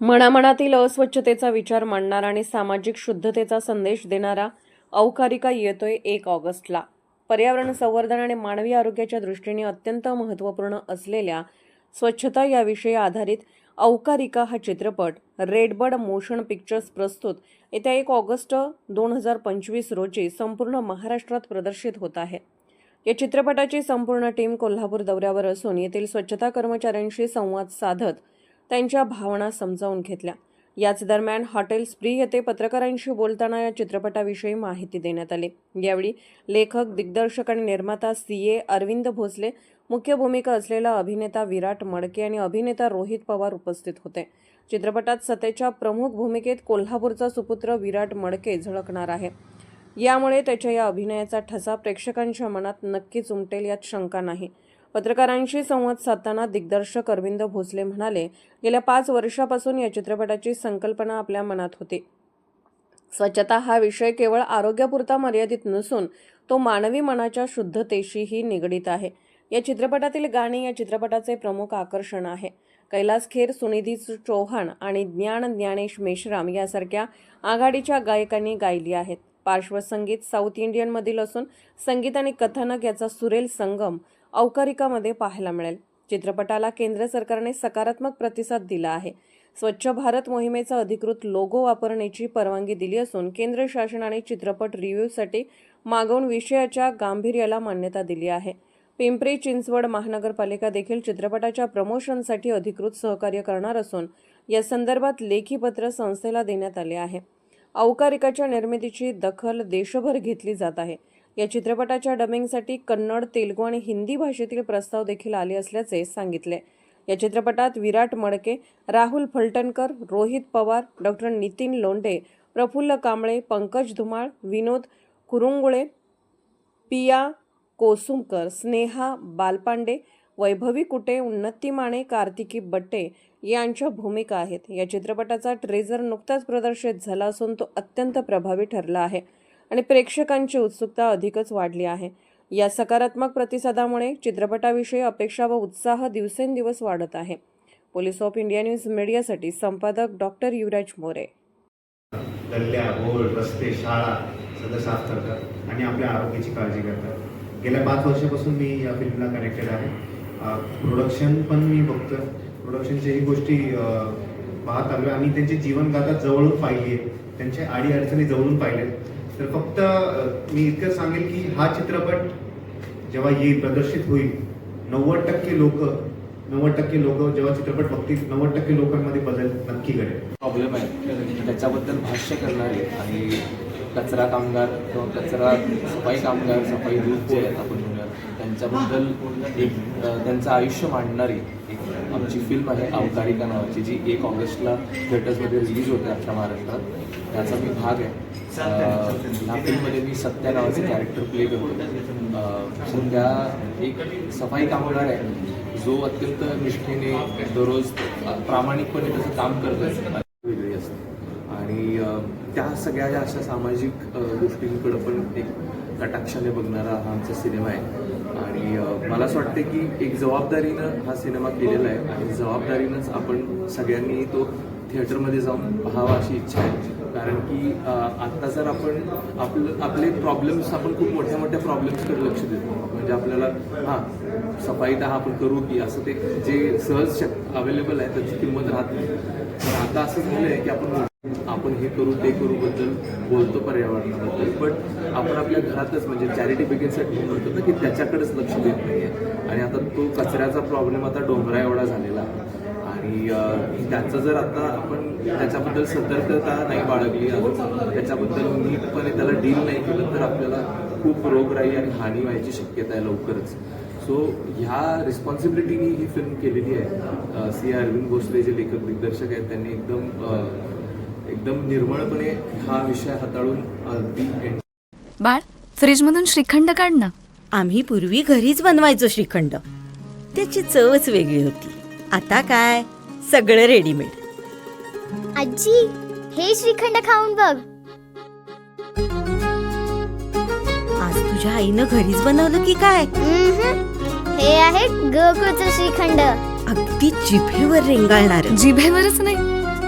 मनामनातील अस्वच्छतेचा विचार मांडणारा आणि सामाजिक शुद्धतेचा संदेश देणारा अवकारिका येतोय एक ऑगस्टला. पर्यावरण संवर्धन आणि मानवी आरोग्याच्या दृष्टीने अत्यंत महत्त्वपूर्ण असलेल्या स्वच्छता याविषयी आधारित अवकारिका हा चित्रपट रेडबर्ड मोशन पिक्चर्स प्रस्तुत येत्या एक ऑगस्ट दोन हजार पंचवीस रोजी संपूर्ण महाराष्ट्रात प्रदर्शित होत आहे. या चित्रपटाची संपूर्ण टीम कोल्हापूर दौऱ्यावर असून येथील स्वच्छता कर्मचाऱ्यांशी संवाद साधत त्यांच्या भावना समजावून घेतल्या. याच दरम्यान हॉटेल स्प्री येथे पत्रकारांशी बोलताना या चित्रपटाविषयी माहिती देण्यात आली. यावेळी लेखक दिग्दर्शक आणि निर्माता सी. ए. अरविंद भोसले मुख्य भूमिका असलेला अभिनेता विराट मडके आणि अभिनेता रोहित पवार उपस्थित होते. चित्रपटात सतेच्या प्रमुख भूमिकेत कोल्हापूरचा सुपुत्र विराट मडके झळकणार आहे. यामुळे त्याच्या या अभिनयाचा ठसा प्रेक्षकांच्या मनात नक्कीच उमटेल यात शंका नाही. पत्रकारांशी संवाद साधताना दिग्दर्शक अरविंद भोसले म्हणाले गेल्या पाच वर्षापासून या चित्रपटाची संकल्पना आपल्या मनात होती. स्वच्छता हा विषय केवळ आरोग्यापुरता मर्यादित नसून तो मानवी मनाच्या शुद्धतेशीही निगडीत आहे. या चित्रपटातील गाणी या चित्रपटाचे प्रमुख आकर्षण आहे. कैलास खेर सुनिधी चौहान आणि ज्ञान ज्ञानेश मेश्राम यासारख्या आघाडीच्या गायकांनी गायली आहेत. पार्श्वसंगीत साऊथ इंडियनमधील असून संगीत आणि कथानक याचा सुरेल संगम अवकारिकामध्ये पाहायला मिळेल. चित्रपटाला केंद्र सरकारने सकारात्मक प्रतिसाद दिला आहे. स्वच्छ भारत मोहिमेचा अधिकृत लोगो वापरण्याची परवानगी दिली असून केंद्र शासनाने चित्रपट रिव्ह्यूसाठी मागवून विषयाच्या गांभीर्याला मान्यता दिली आहे. पिंपरी चिंचवड महानगरपालिका देखील चित्रपटाच्या प्रमोशनसाठी अधिकृत सहकार्य करणार असून या संदर्भात लेखी पत्र संस्थेला देण्यात आले आहे. अवकारिकाच्या निर्मितीची दखल देशभर घेतली जात आहे. या चित्रपटाच्या डबिंगसाठी कन्नड तेलगू आणि हिंदी भाषेतील प्रस्ताव देखील आले असल्याचे सांगितले. या चित्रपटात विराट मडके राहुल फलटणकर रोहित पवार डॉक्टर नितीन लोंढे प्रफुल्ल कांबळे पंकज धुमाळ विनोद कुरुंगुळे पिया कोसुमकर स्नेहा बालपांडे वैभवी कुटे उन्नती माने कार्तिकी बट्टे यांच्या भूमिका आहेत. या चित्रपटाचा ट्रेझर नुकताच प्रदर्शित झाला असून तो अत्यंत प्रभावी ठरला आहे. आणि प्रेक्षकांची उत्सुकता अधिकच वाढली आहे. या सकारात्मक प्रतिसादामुळे चित्रपटाविषयी अपेक्षा व उत्साह दिवसेंदिवस वाढत आहे. पोलीस ऑफ इंडिया न्यूज मीडियासाठी संपादक डॉक्टर युवराज मोरे. गल्ल्या बोळ रस्ते शाळा सगळं साफ करतात आणि आपल्या आरोग्याची काळजी करतात गेल्या पाच वर्षापासून मी या फिल्मला कनेक्टेड आहे. प्रोडक्शन पण मी बघतो प्रोडक्शनच्याही गोष्टी पाहत आलो आणि त्यांची जीवनगाथा जवळून पाहिली आहे त्यांच्या आडी अडचणी जवळून पाहिले तर फक्त मी इतकं सांगेल की हा चित्रपट जेव्हा येईल प्रदर्शित होईल नव्वद टक्के लोक नव्वद टक्के लोक जेव्हा चित्रपट बघतील नव्वद टक्के लोकांमध्ये बदल नक्की घडेल. प्रॉब्लेम आहे. त्याच्याबद्दल भाष्य करणारे आणि कचरा कामगार किंवा कचरा सफाई कामगार सफाई दूध जे आहेत आपण म्हणूया त्यांच्याबद्दल एक त्यांचं आयुष्य मांडणारी आमची फिल्म आहे अवतारिका नावाची जी एक ऑगस्टला थिएटर्समध्ये रिलीज होते आमच्या महाराष्ट्रात. त्याचा मी भाग आहे. ह्या फिल्ममध्ये मी सत्या नावाचे कॅरेक्टर प्ले करतो सध्या एक सफाई कामगार आहे. जो अत्यंत निष्ठेने दररोज प्रामाणिकपणे त्याचं काम करतो वेगळी असते. आणि त्या सगळ्या ज्या अशा सामाजिक गोष्टींकडं पण एक कटाक्षाने बघणारा हा आमचा सिनेमा आहे. आणि मला असं वाटतं की एक जबाबदारीनं हा सिनेमा केलेला आहे आणि जबाबदारीनंच आपण सगळ्यांनी तो थिएटरमध्ये जाऊन पाहावा अशी इच्छा आहे. कारण की आत्ता जर आपण आपलं आपले प्रॉब्लेम्स आपण खूप मोठ्या मोठ्या प्रॉब्लेम्सकडे लक्ष देतो. म्हणजे आपल्याला हां सफाई तर हा आपण करू की असं ते जे सहज शक अवेलेबल आहे त्याची किंमत राहत नाही. पण आता असं झालं आहे की आपण आपण हे करू ते करू बद्दल बोलतो पर्यावरणाबद्दल. पण आपण आपल्या घरातच म्हणजे चॅरिटी बिगिनसाठी म्हणतो ना की त्याच्याकडेच लक्ष देत नाही आणि आता तो कचऱ्याचा प्रॉब्लेम आता डोंगरा एवढा झालेला. आणि त्याचं जर आता आपण त्याच्याबद्दल सतर्कता नाही बाळगली त्याच्याबद्दल नीटपणे त्याला डील नाही केलं तर आपल्याला खूप रोगराई आणि हानी व्हायची शक्यता आहे लवकरच. सो ह्या रिस्पॉन्सिबिलिटीनी ही फिल्म केलेली आहे. सी अरविंद भोसले जे लेखक दिग्दर्शक आहेत. त्यांनी एकदम एकदम निर्मळपणे हा विषय हाताळून अगदी बाळ फ्रीजमधून श्रीखंड काढ ना. आम्ही पूर्वी घरीच बनवायचो श्रीखंड. त्याची चवच वेगळी होती. आता काय? सगळं रेडीमेड आजी हे श्रीखंड खाऊन बघ. आज तुझ्या आईनं घरीच बनवलं की काय? उम्हम. हे आहे गोकुळचं श्रीखंड. अगदी जिभेवर रेंगाळणार. जिभेवरच नाही.